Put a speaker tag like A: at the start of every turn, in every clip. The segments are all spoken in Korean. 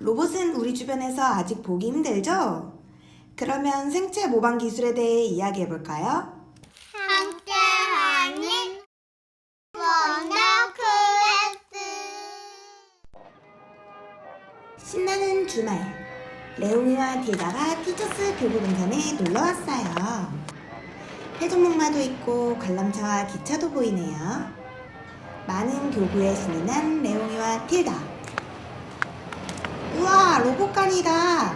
A: 로봇은 우리 주변에서 아직 보기 힘들죠? 그러면 생체 모방 기술에 대해 이야기해 볼까요?
B: 함께하는 원더 클래스
A: 신나는 주말. 레옹이와 딜다가 티처스 교부 등산에 놀러 왔어요. 회전목마도 있고 관람차와 기차도 보이네요. 많은 교구에 신이 난 레옹이와 틸다. 우와, 로봇간이다.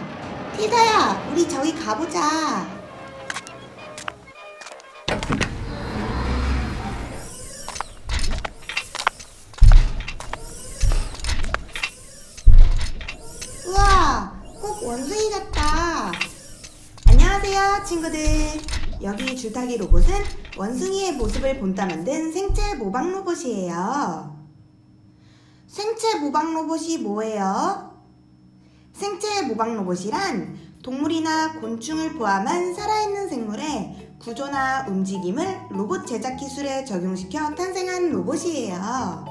A: 틸다야, 우리 저기 가보자. 우와, 꼭 원숭이 같다. 안녕하세요, 친구들. 여기 줄타기 로봇은 원숭이의 모습을 본따 만든 생체 모방 로봇이에요. 생체 모방 로봇이 뭐예요? 생체 모방 로봇이란 동물이나 곤충을 포함한 살아있는 생물의 구조나 움직임을 로봇 제작 기술에 적용시켜 탄생한 로봇이에요.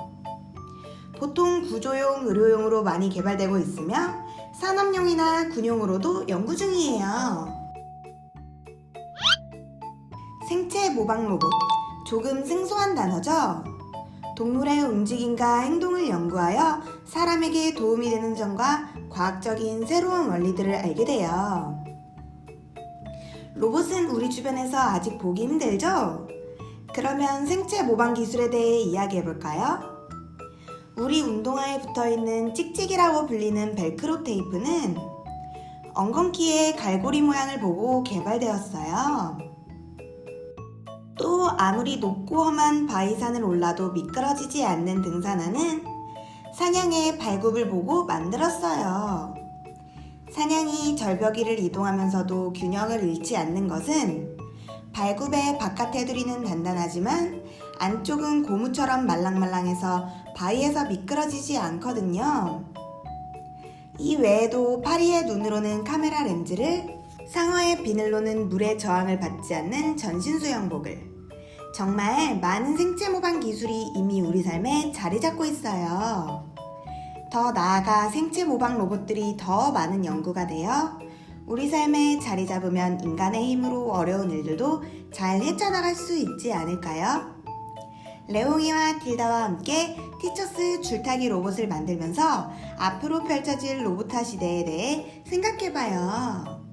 A: 보통 구조용, 의료용으로 많이 개발되고 있으며 산업용이나 군용으로도 연구 중이에요. 생체 모방 로봇. 조금 생소한 단어죠? 동물의 움직임과 행동을 연구하여 사람에게 도움이 되는 점과 과학적인 새로운 원리들을 알게 돼요. 로봇은 우리 주변에서 아직 보기 힘들죠? 그러면 생체 모방 기술에 대해 이야기해 볼까요? 우리 운동화에 붙어 있는 찍찍이라고 불리는 벨크로 테이프는 엉겅퀴의 갈고리 모양을 보고 개발되었어요. 또 아무리 높고 험한 바위산을 올라도 미끄러지지 않는 등산화는 사냥의 발굽을 보고 만들었어요. 사냥이 절벽위를 이동하면서도 균형을 잃지 않는 것은 발굽의 바깥 테두리는 단단하지만 안쪽은 고무처럼 말랑말랑해서 바위에서 미끄러지지 않거든요. 이 외에도 파리의 눈으로는 카메라 렌즈를, 상어의 비늘로는 물의 저항을 받지 않는 전신 수영복을. 정말 많은 생체 모방 기술이 이미 우리 삶에 자리 잡고 있어요. 더 나아가 생체 모방 로봇들이 더 많은 연구가 되어 우리 삶에 자리 잡으면 인간의 힘으로 어려운 일들도 잘 헤쳐나갈 수 있지 않을까요? 레옹이와 딜다와 함께 티처스 줄타기 로봇을 만들면서 앞으로 펼쳐질 로봇화 시대에 대해 생각해봐요.